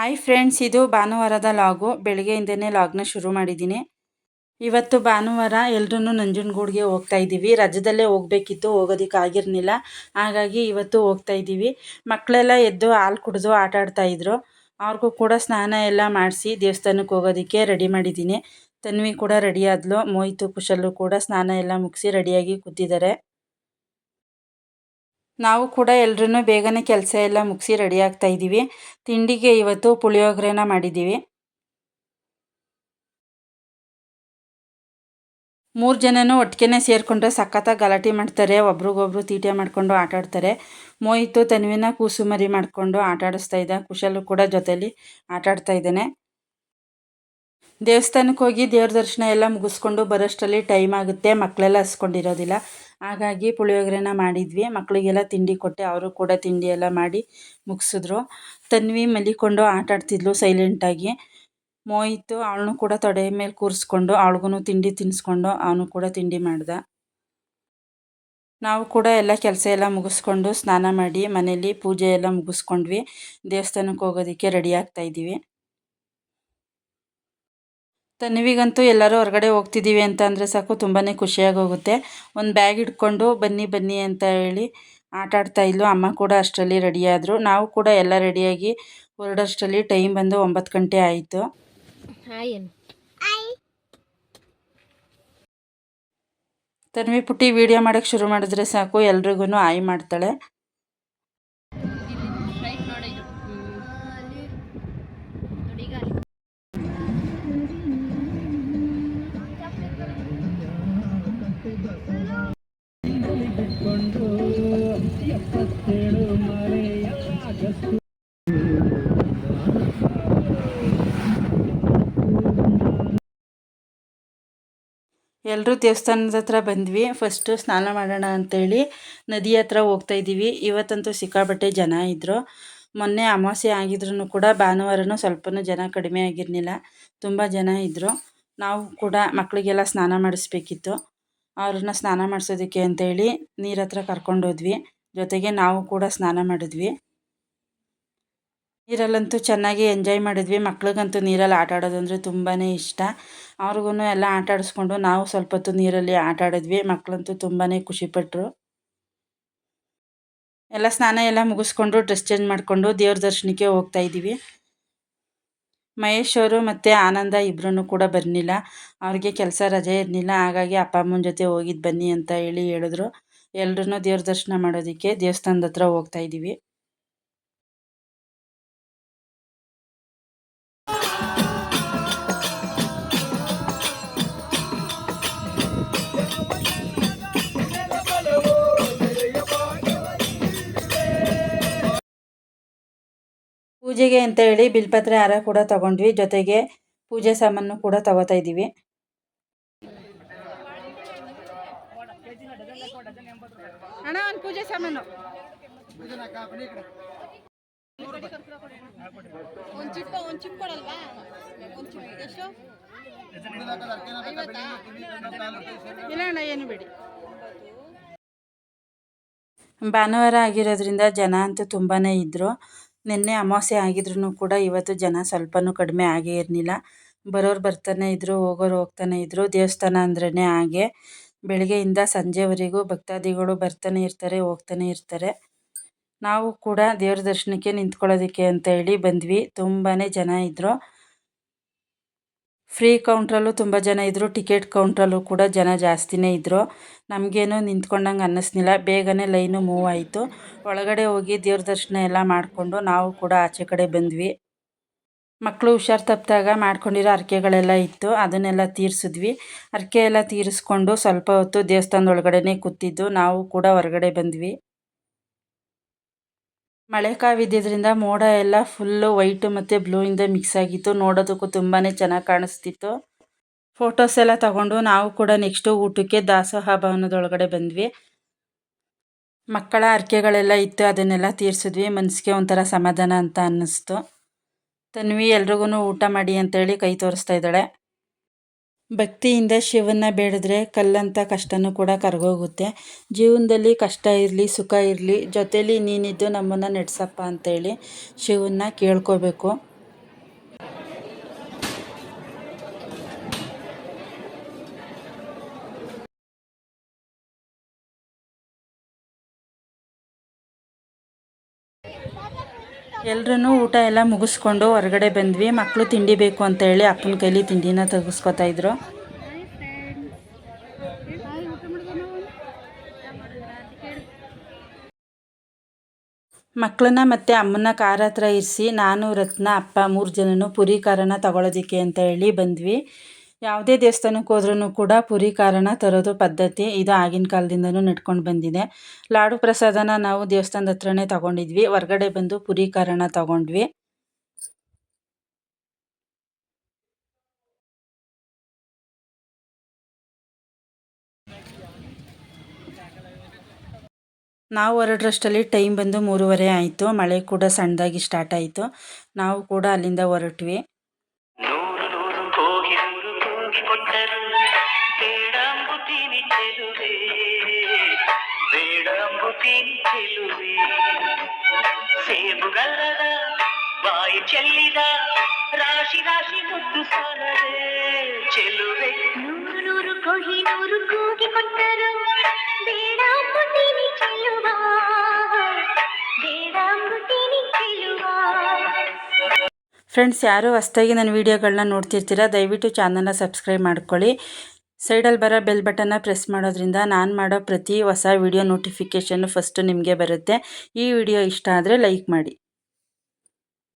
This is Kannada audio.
ಹಾಯ್ ಫ್ರೆಂಡ್ಸ್ ಇದು ಭಾನುವಾರದ ಲಾಗು. ಬೆಳಗ್ಗೆಯಿಂದನೇ ಲಾಗ್ನ ಶುರು ಮಾಡಿದ್ದೀನಿ. ಇವತ್ತು ಭಾನುವಾರ ಎಲ್ಲರೂ ನಂಜನಗೂಡಿಗೆ ಹೋಗ್ತಾ ಇದ್ದೀವಿ. ರಜದಲ್ಲೇ ಹೋಗ್ಬೇಕಿತ್ತು ಹೋಗೋದಕ್ಕೆ ಆಗಿರಲಿಲ್ಲ. ಹಾಗಾಗಿ ಇವತ್ತು ಹೋಗ್ತಾ ಇದ್ದೀವಿ. ಮಕ್ಕಳೆಲ್ಲ ಎದ್ದು ಹಾಲು ಕುಡಿದು ಆಟ ಆಡ್ತಾ ಇದ್ರು. ಅವ್ರಿಗೂ ಕೂಡ ಸ್ನಾನ ಎಲ್ಲ ಮಾಡಿಸಿ ದೇವಸ್ಥಾನಕ್ಕೆ ಹೋಗೋದಕ್ಕೆ ರೆಡಿ ಮಾಡಿದ್ದೀನಿ. ತನ್ವಿ ಕೂಡ ರೆಡಿ ಆದ್ಲು. ಮೋಹಿತು ಕುಶಲು ಕೂಡ ಸ್ನಾನ ಎಲ್ಲ ಮುಗಿಸಿ ರೆಡಿಯಾಗಿ ಕೂತಿದ್ದಾರೆ. ನಾವು ಕೂಡ ಎಲ್ರೂ ಬೇಗನೆ ಕೆಲಸ ಎಲ್ಲ ಮುಗಿಸಿ ರೆಡಿ ಆಗ್ತಾ ಇದ್ದೀವಿ. ತಿಂಡಿಗೆ ಇವತ್ತು ಪುಳಿಯೋಗರೆನ ಮಾಡಿದ್ದೀವಿ. ಮೂರು ಜನನೂ ಒಟ್ಟಿಗೆ ಸೇರಿಕೊಂಡ್ರೆ ಸಖತ್ತಾಗಿ ಗಲಾಟೆ ಮಾಡ್ತಾರೆ, ಒಬ್ರಿಗೊಬ್ರು ತೀಟೆ ಮಾಡಿಕೊಂಡು ಆಟಾಡ್ತಾರೆ ಮೋಹಿತು, ತನ್ವಿನ ಕೂಸು ಮರಿ ಮಾಡಿಕೊಂಡು ಆಟ ಆಡಿಸ್ತಾ ಇದ್ದ, ಕುಶಲು ಕೂಡ ಜೊತೇಲಿ ಆಟಾಡ್ತಾ ಇದ್ದಾನೆ. ದೇವಸ್ಥಾನಕ್ಕೆ ಹೋಗಿ ದೇವ್ರ ದರ್ಶನ ಎಲ್ಲ ಮುಗಿಸ್ಕೊಂಡು ಬರೋಷ್ಟರಲ್ಲಿ ಟೈಮ್ ಆಗುತ್ತೆ. ಮಕ್ಕಳೆಲ್ಲ ಹಸ್ಕೊಂಡಿರೋದಿಲ್ಲ. ಹಾಗಾಗಿ ಪುಳಿಯೋಗರೆನ ಮಾಡಿದ್ವಿ. ಮಕ್ಕಳಿಗೆಲ್ಲ ತಿಂಡಿ ಕೊಟ್ಟೆ. ಅವರು ಕೂಡ ತಿಂಡಿ ಎಲ್ಲ ಮಾಡಿ ಮುಗಿಸಿದ್ರು. ತನ್ವಿ ಮಲಿಕೊಂಡು ಆಟ ಆಡ್ತಿದ್ಲು ಸೈಲೆಂಟಾಗಿ ಮೋಯಿತು ಅವಳನ್ನು ಕೂಡ ತೊಡೆ ಮೇಲೆ ಕೂರಿಸ್ಕೊಂಡು, ಅವಳಿಗೂ ತಿಂಡಿ ತಿನ್ನಿಸ್ಕೊಂಡು ಅವನು ಕೂಡ ತಿಂಡಿ ಮಾಡ್ದ. ನಾವು ಕೂಡ ಎಲ್ಲ ಕೆಲಸ ಎಲ್ಲ ಮುಗಿಸ್ಕೊಂಡು ಸ್ನಾನ ಮಾಡಿ ಮನೇಲಿ ಪೂಜೆ ಎಲ್ಲ ಮುಗಿಸ್ಕೊಂಡ್ವಿ. ದೇವಸ್ಥಾನಕ್ಕೆ ಹೋಗೋದಕ್ಕೆ ರೆಡಿ ಆಗ್ತಾ ಇದ್ದೀವಿ. ತನ್ವಿಗಂತೂ ಎಲ್ಲರೂ ಹೊರಗಡೆ ಹೋಗ್ತಿದ್ದೀವಿ ಅಂತ ಅಂದರೆ ಸಾಕು ತುಂಬಾ ಖುಷಿಯಾಗಿ ಹೋಗುತ್ತೆ. ಒಂದು ಬ್ಯಾಗ್ ಹಿಡ್ಕೊಂಡು ಬನ್ನಿ ಬನ್ನಿ ಅಂತ ಹೇಳಿ ಆಟ ಆಡ್ತಾ ಇದ್ಲು. ಅಮ್ಮ ಕೂಡ ಅಷ್ಟರಲ್ಲಿ ರೆಡಿಯಾದರು ನಾವು ಕೂಡ ಎಲ್ಲ ರೆಡಿಯಾಗಿ ಹೊರಡೋಷ್ಟರಲ್ಲಿ ಟೈಮ್ ಬಂದು ಒಂಬತ್ತು ಗಂಟೆ ಆಯಿತು. ತನ್ವಿ ಪುಟ್ಟಿ ವಿಡಿಯೋ ಮಾಡೋಕ್ಕೆ ಶುರು ಮಾಡಿದ್ರೆ ಸಾಕು ಎಲ್ರಿಗೂ ಆಯ್ ಮಾಡ್ತಾಳೆ. ಎಲ್ಲರೂ ದೇವಸ್ಥಾನದ ಹತ್ರ ಬಂದ್ವಿ. ಫಸ್ಟು ಸ್ನಾನ ಮಾಡೋಣ ಅಂತೇಳಿ ನದಿ ಹತ್ರ ಹೋಗ್ತಾ ಇದ್ದೀವಿ. ಇವತ್ತಂತೂ ಸಿಕ್ಕಾಪಟ್ಟೆ ಜನ ಇದ್ದರು ಮೊನ್ನೆ ಅಮಾವಾಸ್ಯೆ ಆಗಿದ್ರು ಕೂಡ ಭಾನುವಾರನೂ ಸ್ವಲ್ಪನೂ ಜನ ಕಡಿಮೆ ಆಗಿರಲಿಲ್ಲ. ತುಂಬ ಜನ ಇದ್ದರು ನಾವು ಕೂಡ ಮಕ್ಕಳಿಗೆಲ್ಲ ಸ್ನಾನ ಮಾಡಿಸ್ಬೇಕಿತ್ತು. ಅವ್ರನ್ನ ಸ್ನಾನ ಮಾಡಿಸೋದಕ್ಕೆ ಅಂತೇಳಿ ನೀರ ಹತ್ರ ಕರ್ಕೊಂಡೋದ್ವಿ ಜೊತೆಗೆ ನಾವು ಕೂಡ ಸ್ನಾನ ಮಾಡಿದ್ವಿ. ನೀರಲ್ಲಂತೂ ಚೆನ್ನಾಗಿ ಎಂಜಾಯ್ ಮಾಡಿದ್ವಿ. ಮಕ್ಳಿಗಂತೂ ನೀರಲ್ಲಿ ಆಟ ಆಡೋದಂದರೆ ತುಂಬಾ ಇಷ್ಟ. ಅವ್ರಿಗೂ ಎಲ್ಲ ಆಟ ಆಡಿಸ್ಕೊಂಡು ನಾವು ಸ್ವಲ್ಪ ಹೊತ್ತು ನೀರಲ್ಲಿ ಆಟ ಆಡಿದ್ವಿ ಮಕ್ಕಳಂತೂ ತುಂಬಾ ಖುಷಿಪಟ್ಟರು ಎಲ್ಲ ಸ್ನಾನ ಎಲ್ಲ ಮುಗಿಸ್ಕೊಂಡು ಡ್ರೆಸ್ ಚೇಂಜ್ ಮಾಡಿಕೊಂಡು ದೇವ್ರ ದರ್ಶನಕ್ಕೆ ಹೋಗ್ತಾ ಇದ್ದೀವಿ. ಮಹೇಶ್ ಅವರು ಮತ್ತು ಆನಂದ ಇಬ್ಬರೂ ಕೂಡ ಬರಲಿಲ್ಲ. ಅವ್ರಿಗೆ ಕೆಲಸ ರಜೆ ಇರಲಿಲ್ಲ. ಹಾಗಾಗಿ ಅಪ್ಪ ಅಮ್ಮನ ಜೊತೆ ಹೋಗಿದ್ದು ಬನ್ನಿ ಅಂತ ಹೇಳಿ ಹೇಳಿದ್ರು. ಎಲ್ರೂ ದೇವ್ರ ದರ್ಶನ ಮಾಡೋದಕ್ಕೆ ದೇವಸ್ಥಾನದ ಹತ್ರ ಹೋಗ್ತಾ ಇದ್ದೀವಿ. ಪೂಜೆಗೆ ಅಂತ ಹೇಳಿ ಬಿಲ್ಪತ್ರೆ ಹಾರ ಕೂಡ ತಗೊಂಡ್ವಿ. ಜೊತೆಗೆ ಪೂಜೆ ಸಾಮಾನು ಕೂಡ ತಗೋತಾ ಇದ್ದೀವಿ. ಪೂಜೆ ಸಾಮಾನು. ಒಂದು ಚಿಪ್ಪ ಒಂದು ಚಿಪ್ ಕೊಡಲ್ವಾ? ಒಂದು ಎಷ್ಟು? ಭಾನುವಾರ ಆಗಿರೋದ್ರಿಂದ ಜನ ಅಂತೂ ತುಂಬಾ ಇದ್ದರು ನಿನ್ನೆ ಅಮಾವಾಸ್ಯೆ ಆಗಿದ್ರು ಕೂಡ ಇವತ್ತು ಜನ ಸ್ವಲ್ಪನೂ ಕಡಿಮೆ ಆಗೇ ಇರಲಿಲ್ಲ. ಬರೋರು ಬರ್ತಾನೆ ಇದ್ದರು ಹೋಗೋರು ಹೋಗ್ತಾನೆ ಇದ್ದರು ದೇವಸ್ಥಾನ ಅಂದ್ರೇ ಹಾಗೆ. ಬೆಳಗ್ಗೆಯಿಂದ ಸಂಜೆವರೆಗೂ ಭಕ್ತಾದಿಗಳು ಬರ್ತಾನೆ ಇರ್ತಾರೆ, ಹೋಗ್ತಾನೆ ಇರ್ತಾರೆ. ನಾವು ಕೂಡ ದೇವ್ರ ದರ್ಶನಕ್ಕೆ ನಿಂತ್ಕೊಳ್ಳೋದಕ್ಕೆ ಅಂತ ಹೇಳಿ ಬಂದ್ವಿ. ತುಂಬಾ ಜನ ಇದ್ದರು ಫ್ರೀ ಕೌಂಟ್ರಲ್ಲೂ ತುಂಬ ಜನ ಇದ್ದರು ಟಿಕೆಟ್ ಕೌಂಟ್ರಲ್ಲೂ ಕೂಡ ಜನ ಜಾಸ್ತಿನೇ ಇದ್ದರು ನಮಗೇನು ನಿಂತ್ಕೊಂಡಂಗೆ ಅನ್ನಿಸ್ಲಿಲ್ಲ. ಬೇಗನೆ ಲೈನು ಮೂವ್ ಆಯಿತು. ಒಳಗಡೆ ಹೋಗಿ ದೇವ್ರ ದರ್ಶನ ಎಲ್ಲ ಮಾಡಿಕೊಂಡು ನಾವು ಕೂಡ ಆಚೆ ಕಡೆ ಬಂದ್ವಿ. ಮಕ್ಕಳು ಹುಷಾರು ತಪ್ಪಿದಾಗ ಮಾಡ್ಕೊಂಡಿರೋ ಹರಕೆಗಳೆಲ್ಲ ಇತ್ತು. ಅದನ್ನೆಲ್ಲ ತೀರಿಸಿದ್ವಿ. ಹರಕೆ ಎಲ್ಲ ತೀರಿಸ್ಕೊಂಡು ಸ್ವಲ್ಪ ಹೊತ್ತು ದೇವಸ್ಥಾನದ ಒಳಗಡೆನೇ ಕೂತಿದ್ದು. ನಾವು ಕೂಡ ಹೊರಗಡೆ ಬಂದ್ವಿ. ಮಳೆ ಕಾವಿದ್ದರಿಂದ ಮೋಡ ಎಲ್ಲ ಫುಲ್ಲು ವೈಟು ಮತ್ತು ಬ್ಲೂಯಿಂದ ಮಿಕ್ಸ್ ಆಗಿತ್ತು. ನೋಡೋದಕ್ಕೂ ತುಂಬಾ ಚೆನ್ನಾಗಿ ಕಾಣಿಸ್ತಿತ್ತು. ಫೋಟೋಸ್ ಎಲ್ಲ ತಗೊಂಡು ನಾವು ಕೂಡ ನೆಕ್ಸ್ಟು ಊಟಕ್ಕೆ ದಾಸೋಹ ಭವನದೊಳಗಡೆ ಬಂದ್ವಿ. ಮಕ್ಕಳ ಅರ್ಕೆಗಳೆಲ್ಲ ಇತ್ತು, ಅದನ್ನೆಲ್ಲ ತೀರಿಸಿದ್ವಿ. ಮನಸ್ಸಿಗೆ ಒಂಥರ ಸಮಾಧಾನ ಅಂತ ಅನ್ನಿಸ್ತು. ತನ್ವಿ ಎಲ್ರಿಗೂ ಊಟ ಮಾಡಿ ಅಂತೇಳಿ ಕೈ ತೋರಿಸ್ತಾ ಇದ್ದಾಳೆ. ಭಕ್ತಿಯಿಂದ ಶಿವನ ಬೇಡಿದ್ರೆ ಕಲ್ಲಂಥ ಕಷ್ಟನೂ ಕೂಡ ಕರಗೋಗುತ್ತೆ. ಜೀವನದಲ್ಲಿ ಕಷ್ಟ ಇರಲಿ, ಸುಖ ಇರಲಿ, ಜೊತೇಲಿ ನೀನಿದ್ದು ನಮ್ಮನ್ನು ನಡೆಸಪ್ಪ ಅಂತೇಳಿ ಶಿವನ್ನ ಕೇಳ್ಕೋಬೇಕು. ಎಲ್ರೂ ಊಟ ಎಲ್ಲ ಮುಗಿಸ್ಕೊಂಡು ಹೊರಗಡೆ ಬಂದ್ವಿ. ಮಕ್ಕಳು ತಿಂಡಿ ಬೇಕು ಅಂತ ಹೇಳಿ ಅಪ್ಪನ ಕೈಲಿ ತಿಂಡಿನ ತೆಗೆಸ್ಕೊತಾ ಇದ್ರು. ಮಕ್ಕಳನ್ನ ಮತ್ತು ಅಮ್ಮನ ಕಾರ್ ಹತ್ರ ಇರಿಸಿ, ನಾನು, ರತ್ನ, ಅಪ್ಪ ಮೂರು ಜನನು ಪುರಿ ಖಾರನ ತಗೊಳ್ಳೋದಕ್ಕೆ ಅಂತ ಹೇಳಿ ಬಂದ್ವಿ. ಯಾವುದೇ ದೇವಸ್ಥಾನಕ್ಕೆ ಹೋದ್ರೂ ಕೂಡ ಪುರಿ ಕಾರಣ ತರೋದು ಪದ್ಧತಿ ಇದು ಆಗಿನ ಕಾಲದಿಂದನೂ ನಡ್ಕೊಂಡು ಬಂದಿದೆ. ಲಾಡು ಪ್ರಸಾದನ ನಾವು ದೇವಸ್ಥಾನದ ಹತ್ರನೇ ತಗೊಂಡಿದ್ವಿ. ಹೊರ್ಗಡೆ ಬಂದು ಪುರಿ ಕಾರಣ ತಗೊಂಡ್ವಿ. ನಾವು ಹೊರಡ್ರಷ್ಟಲ್ಲಿ ಟೈಮ್ ಬಂದು ಮೂರುವರೆ ಆಯಿತು. ಮಳೆ ಕೂಡ ಸಣ್ಣದಾಗಿ ಸ್ಟಾರ್ಟ್ ಆಯಿತು. ನಾವು ಕೂಡ ಅಲ್ಲಿಂದ ಹೊರಟ್ವಿ. ಅಂಬುತ್ತೀನಿ ಚೆಲುವೆ ಬೇಡ ಅಂಬುತ್ತೀನಿ ಚೆಲುವೆ ಸೇಬುಗಲ್ಲದ ಬಾಯಿ ಚೆಲ್ಲಿದ ರಾಶಿ ರಾಶಿ ಮುದ್ದು ಸಾಲದೆ. ಚೆಲುವೆ ನೂರು ನೂರು ಕೊಹಿ ನೂರು ಕೂಗಿ ಕೊಟ್ಟರು. ಬೇಡ ಅಂಬುತ್ತೀನಿ ಚೆಲುವ ಬೇಡ ಅಂಬುತ್ತೀನಿ ಚೆಲುವ ಫ್ರೆಂಡ್ಸ್ ಯಾರು ಹೊಸ್ದಾಗಿ ನನ್ನ ವೀಡಿಯೋಗಳನ್ನ ನೋಡ್ತಿರ್ತೀರಾ, ದಯವಿಟ್ಟು ಚಾನಲ್ನ ಸಬ್ಸ್ಕ್ರೈಬ್ ಮಾಡ್ಕೊಳ್ಳಿ. ಸೈಡಲ್ಲಿ ಬರೋ ಬೆಲ್ ಬಟನ್ನ ಪ್ರೆಸ್ ಮಾಡೋದ್ರಿಂದ ನಾನು ಮಾಡೋ ಪ್ರತಿ ಹೊಸ ವೀಡಿಯೋ ನೋಟಿಫಿಕೇಷನ್ನು ಫಸ್ಟು ನಿಮಗೆ ಬರುತ್ತೆ. ಈ ವಿಡಿಯೋ ಇಷ್ಟ ಆದರೆ ಲೈಕ್ ಮಾಡಿ.